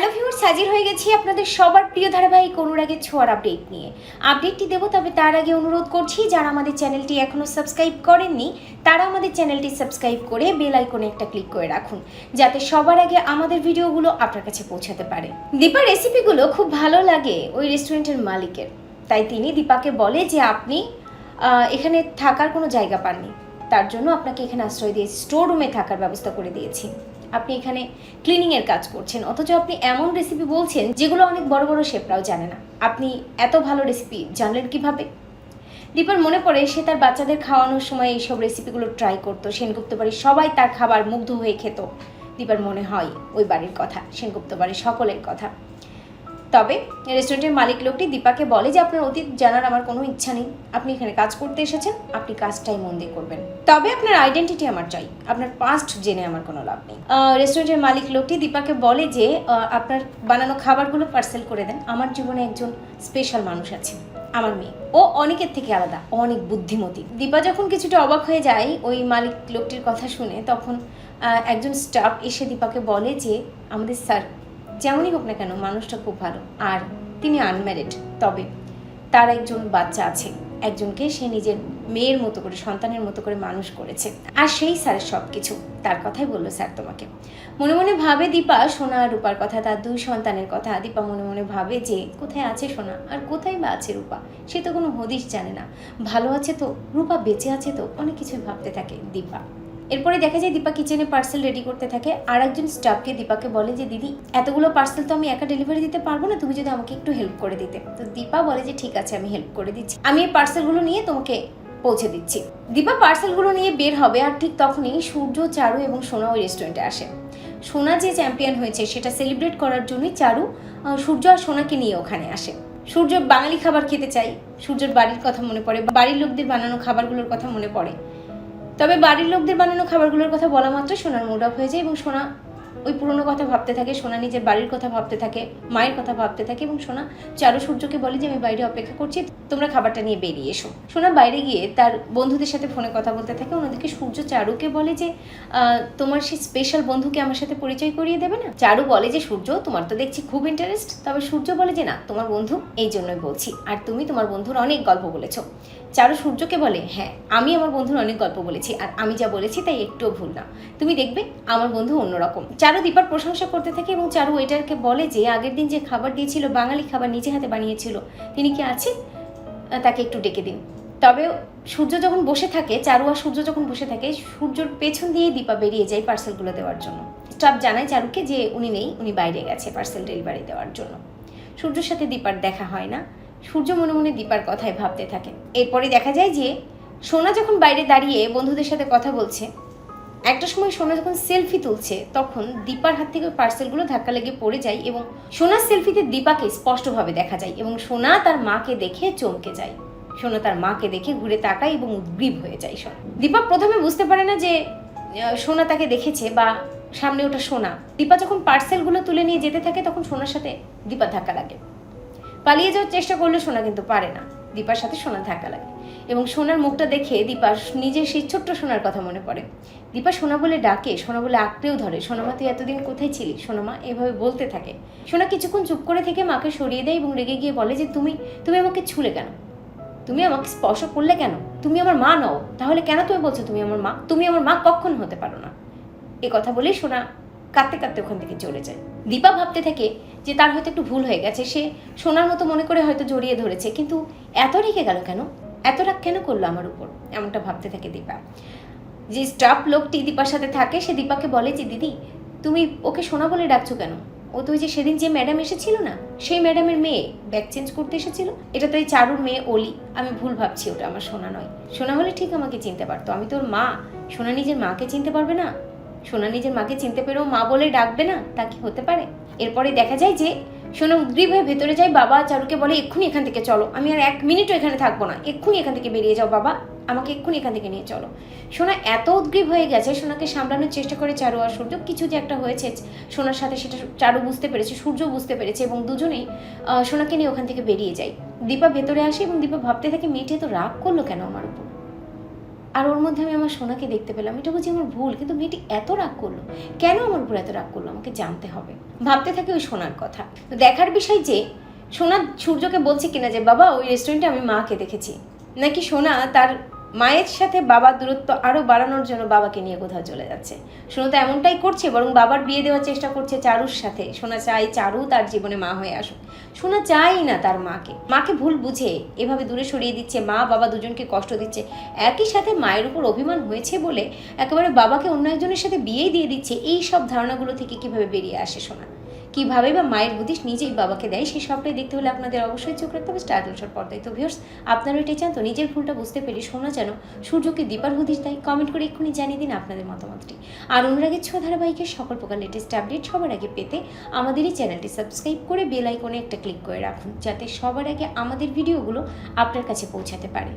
Hello viewers হাজির হয়ে গেছি আপনাদের সবার প্রিয় ধারাবাহিক অনুরাগের ছোঁয়ার আপডেট নিয়ে। আপডেটটি দেবো, তবে তার আগে অনুরোধ করছি, যারা আমাদের চ্যানেলটি এখনও সাবস্ক্রাইব করেননি, তারা আমাদের চ্যানেলটি সাবস্ক্রাইব করে বেল আইকনে একটা ক্লিক করে রাখুন, যাতে সবার আগে আমাদের ভিডিওগুলো আপনার কাছে পৌঁছাতে পারে। দীপার রেসিপিগুলো খুব ভালো লাগে ওই রেস্টুরেন্টের মালিকের। তাই তিনি দীপাকে বলে যে আপনি এখানে থাকার কোনো জায়গা পাননি। তার জন্য আপনাকে এখানে আশ্রয় দিয়েছি স্টোর রুমে থাকার ব্যবস্থা করে দিয়েছি। আপনি এখানে ক্লিনিংয়ের কাজ করছেন, অথচ আপনি এমন রেসিপি বলছেন যেগুলো অনেক বড় বড় শেফরাও জানে না। আপনি এত ভালো রেসিপি জানলেন কীভাবে? দীপার মনে পড়ে, সে তার বাচ্চাদের খাওয়ানোর সময় এইসব রেসিপিগুলো ট্রাই করতো। সেনগুপ্ত বাড়ির সবাই তার খাবার মুগ্ধ হয়ে খেত। দীপার মনে হয়, ওই বাড়ির কথা সেনগুপ্ত বাড়ির সকলের কথা। তবে রেস্টুরেন্টের মালিক লোকটি দীপাকে বলে যে, আপনার অতীত জানার আমার কোনো ইচ্ছা নেই। আপনি এখানে কাজ করতে এসেছেন। আপনি কাজটাই মন দিয়ে করবেন। তবে আপনার আইডেন্টিটি আমার চাই। আপনার পাস্ট জেনে আমার কোনো লাভ নেই। রেস্টুরেন্টের মালিক লোকটি দীপাকে বলে যে আপনার বানানো খাবারগুলো পার্সেল করে দেন। আমার জীবনে একজন স্পেশাল মানুষ আছে। আমার মেয়ে। ও অনেকের থেকে আলাদা। অনেক বুদ্ধিমতী। দীপা যখন কিছুটা অবাক হয়ে যায় ওই মালিক লোকটির কথা শুনে, তখন একজন স্টাফ এসে দীপাকে বলে যে, আমাদের স্যার যেমনই হোক না কেন, মানুষটা খুব ভালো। আর তিনি আনম্যারিড তবে তার একজন বাচ্চা আছে, একজনকে সে নিজের মেয়ের মতো করে, সন্তানের মতো করে মানুষ করেছে। আর সেই স্যারের সব কিছু তার কথাই বলল স্যার তোমাকে। মনে মনে ভাবে দীপা, সোনা আর রূপার কথা, তার দুই সন্তানের কথা। দীপা মনে মনে ভাবে যে, কোথায় আছে সোনা? আর কোথায় বা আছে রূপা? সে তো কোনো হদিশ জানে না। ভালো আছে তো, রূপা বেঁচে আছে তো, অনেক কিছুই ভাবতে থাকে দীপা। এরপরে দেখা যায় দীপা কিচেনে পার্সেল রেডি করতে থাকে। আর একজন স্টাফকে দীপাকে বলে যে, দিদি, এতগুলো পার্সেল তো আমি একা ডেলিভারি দিতে পারব না, তুমি যদি আমাকে একটু হেল্প করে দিতে। তো দীপা বলে যে, ঠিক আছে, আমি হেল্প করে দিচ্ছি। আমি এই পার্সেলগুলো নিয়ে তোমাকে পৌঁছে দিচ্ছি। দীপা পার্সেলগুলো নিয়ে বের হবে আর ঠিক তখনই সূর্য, চারু এবং সোনা ওই রেস্টুরেন্টে আসে। সোনা যে চ্যাম্পিয়ন হয়েছে, সেটা সেলিব্রেট করার জন্যই চারু সূর্য আর সোনাকে নিয়ে ওখানে আসে। সূর্য বাঙালি খাবার খেতে চাই সূর্যর বাড়ির কথা মনে পড়ে, বাড়ির লোকদের বানানো খাবারগুলোর কথা মনে পড়ে। তবে বাড়ির লোকদের বানানো খাবারগুলোর কথা বলা মাত্র সোনার মুড অফ হয়ে যায় এবং সোনা ওই পুরনো কথা ভাবতে থাকে, সোনা নিজের বাড়ির কথা ভাবতে থাকে, মায়ের কথা ভাবতে থাকে এবং সোনা চারু সূর্যকে বলে যে, আমি বাইরে অপেক্ষা করছি, তোমরা খাবারটা নিয়ে বেরিয়ে এসো। সোনা বাইরে গিয়ে তার বন্ধুদের সাথে ফোনে কথা বলতে থাকে, অন্যদিকে সূর্য চারুকে বলে যে তোমার সেই স্পেশাল বন্ধুকে আমার সাথে পরিচয় করিয়ে দেবে না? চারু বলে যে, সূর্য, তোমার তো দেখছি খুব ইন্টারেস্ট তবে সূর্য বলে যে, না, তোমার বন্ধু, এই জন্যই বলছি, আর তুমি তোমার বন্ধুর অনেক গল্প বলেছ। চারু সূর্যকে বলে হ্যাঁ আমি আমার বন্ধুর অনেক গল্প বলেছি, আর আমি যা বলেছি তাই একটুও ভুল না। তুমি দেখবে, আমার বন্ধু অন্যরকম। চারু দীপার প্রশংসা করতে থাকে এবং চারু ওয়েটারকে বলে যে, আগের দিন যে খাবার দিয়েছিল, বাঙালি খাবার নিজে হাতে বানিয়েছিল, তিনি কি আছে তাকে একটু ডেকে দিন। তবে সূর্য যখন বসে থাকে, চারু আর সূর্য যখন বসে থাকে, সূর্যর পেছন দিয়ে দীপা বেরিয়ে যায় পার্সেলগুলো দেওয়ার জন্য। স্টাফ জানায় চারুকে যে, উনি নেই, উনি বাইরে গেছে পার্সেল ডেলিভারি দেওয়ার জন্য। সূর্যর সাথে দীপার দেখা হয় না। সূর্য মনে মনে দীপার কথায় ভাবতে থাকে। এরপরে দেখা যায় যে, সোনা যখন বাইরে দাঁড়িয়ে বন্ধুদের সাথে কথা বলছে একটা সময় সোনা যখন সেলফি তুলছে, তখন দীপার হাত থেকে পার্সেলগুলো ধাক্কা লেগে পড়ে যায় এবং সোনার সেলফিতে দীপাকে স্পষ্টভাবে দেখা যায় এবং সোনা তার মাকে দেখে চমকে যায়। সোনা তার মাকে দেখে ঘুরে তাকায় এবং উদ্গ্রীব হয়ে যায় সোনা দীপা প্রথমে বুঝতে পারে না যে সোনা তাকে দেখেছে বা সামনে ওটা সোনা। দীপা যখন পার্সেলগুলো তুলে নিয়ে যেতে থাকে, তখন সোনার সাথে দীপা ধাক্কা লাগে। পালিয়ে যাওয়ার চেষ্টা করলে সোনা কিন্তু পারে না। দীপার সাথে সোনা ধাক্কা লাগে। এবং সোনার মুখটা দেখে দীপা নিজের সেই ছোট্ট সোনার কথা মনে পড়ে। দীপা সোনা বলে ডাকে, সোনা বলে আঁকড়েও ধরে, সোনামা, তুই এতদিন কোথায় ছিলি? সোনামা এভাবে বলতে থাকে। সোনা কিছুক্ষণ চুপ করে থেকে মাকে সরিয়ে দেয় এবং রেগে গিয়ে বলে যে, তুমি তুমি আমাকে ছুলে কেন? তুমি আমাকে স্পর্শ করলে কেন? তুমি আমার মা নও। তাহলে কেন তুমি বলছো তুমি আমার মা? তুমি আমার মা কখন হতে পারো না? এ কথা বলেই সোনা কাঁদতে কাঁদতে ওখান থেকে চলে যায়। দীপা ভাবতে থাকে যে, তার হয়তো একটু ভুল হয়ে গেছে। সে সোনার মতো মনে করে হয়তো জড়িয়ে ধরেছে, কিন্তু এত রেখে গেল কেন? এত রাগ কেন করল আমার উপর? এমনটা ভাবতে থাকে দীপা। যে স্টাফ লোকটি দীপার সাথে থাকে, সে দীপাকে বলে যে, দিদি, তুমি ওকে সোনা বলে ডাকছো কেন? ও তো ওই যে সেদিন যে ম্যাডাম এসেছিল না, সেই ম্যাডামের মেয়ে ব্যাগ চেঞ্জ করতে এসেছিল? এটা তো এই চারুর মেয়ে অলি। আমি ভুল ভাবছি ওটা, আমার সোনা নয়। সোনা হলে ঠিক আমাকে চিনতে পারতো। আমি তোর মা। সোনা নিজের মাকে চিনতে পারবে না? সোনা নিজের মাকে চিনতে পেরেও মা বলে ডাকবে না? তা কি হতে পারে? এরপরে দেখা যায় যে সোনা উদ্গ্রীব হয়ে ভেতরে যাই, বাবা চারুকে বলে, এক্ষুনি এখান থেকে চলো। আমি আর এক মিনিটও এখানে থাকব না। এক্ষুনি এখান থেকে বেরিয়ে যাও, বাবা। আমাকে এক্ষুনি এখান থেকে নিয়ে চলো। সোনা এত উদ্গ্রীব হয়ে গেছে, সোনাকে সামলানোর চেষ্টা করে চারু আর সূর্য। কিছু যে একটা হয়েছে, সোনার সাথে সেটা চারু বুঝতে পেরেছে, সূর্য বুঝতে পেরেছে এবং দুজনেই সোনাকে নিয়ে ওখান থেকে বেরিয়ে যায় দীপা ভেতরে আসে এবং দীপা ভাবতে থাকে, মেয়েটি তো রাগ করল কেন আমার উপর? আর ওর মধ্যে আমি আমার সোনাকে দেখতে পেলাম। এটা বুঝি আমার ভুল, কিন্তু মেয়েটি এত রাগ করল। কেন আমার উপর এত রাগ করল? আমাকে জানতে হবে। ভাবতে থাকে ওই সোনার কথা। দেখার বিষয় যে, সোনা সূর্যকে বলছে কিনা যে, বাবা, ওই রেস্টুরেন্টে আমি মাকে দেখেছি। নাকি সোনা তার মায়ের সাথে বাবার দূরত্ব আরও বাড়ানোর জন্য বাবাকে নিয়ে কোথাও চলে যাচ্ছে। সোনা তো এমনটাই করছে, বরং বাবার বিয়ে দেওয়ার চেষ্টা করছে চারুর সাথে। সোনা চাই চারু তার জীবনে মা হয়ে আসুক। সোনা চাই না তার মাকে। মাকে ভুল বুঝে এভাবে দূরে সরিয়ে দিচ্ছে মা, বাবা দুজনকে কষ্ট দিচ্ছে। একই সাথে মায়ের উপর অভিমান হয়েছে বলে একেবারে বাবাকে অন্য একজনের সাথে বিয়েই দিয়ে দিচ্ছে। এই সব ধারণাগুলো থেকে কীভাবে বেরিয়ে আসে সোনা? কীভাবে বা মায়ের হদিশ নিজেই বাবাকে দেয়, সেই সবটাই দেখতে হলে আপনাদের অবশ্যই চোখ রাখতে হবে। স্টার জলসার পর্দায়। তো ভিউর্স আপনারা এটাই চান তো, নিজের ভুলটা বুঝতে পেরে শোনা যেন সূর্যকে দীপার হদিশ দেয়। কমেন্ট করে এক্ষুনি জানিয়ে দিন আপনাদের মতামতটি। আর অনুরাগের ছ ধারাবাহিকের সকল প্রকার লেটেস্ট আপডেট সবার আগে পেতে আমাদের এই চ্যানেলটি সাবস্ক্রাইব করে বেল আইকনে একটা ক্লিক করে রাখুন, যাতে সবার আগে আমাদের ভিডিওগুলো আপনার কাছে পৌঁছাতে পারে।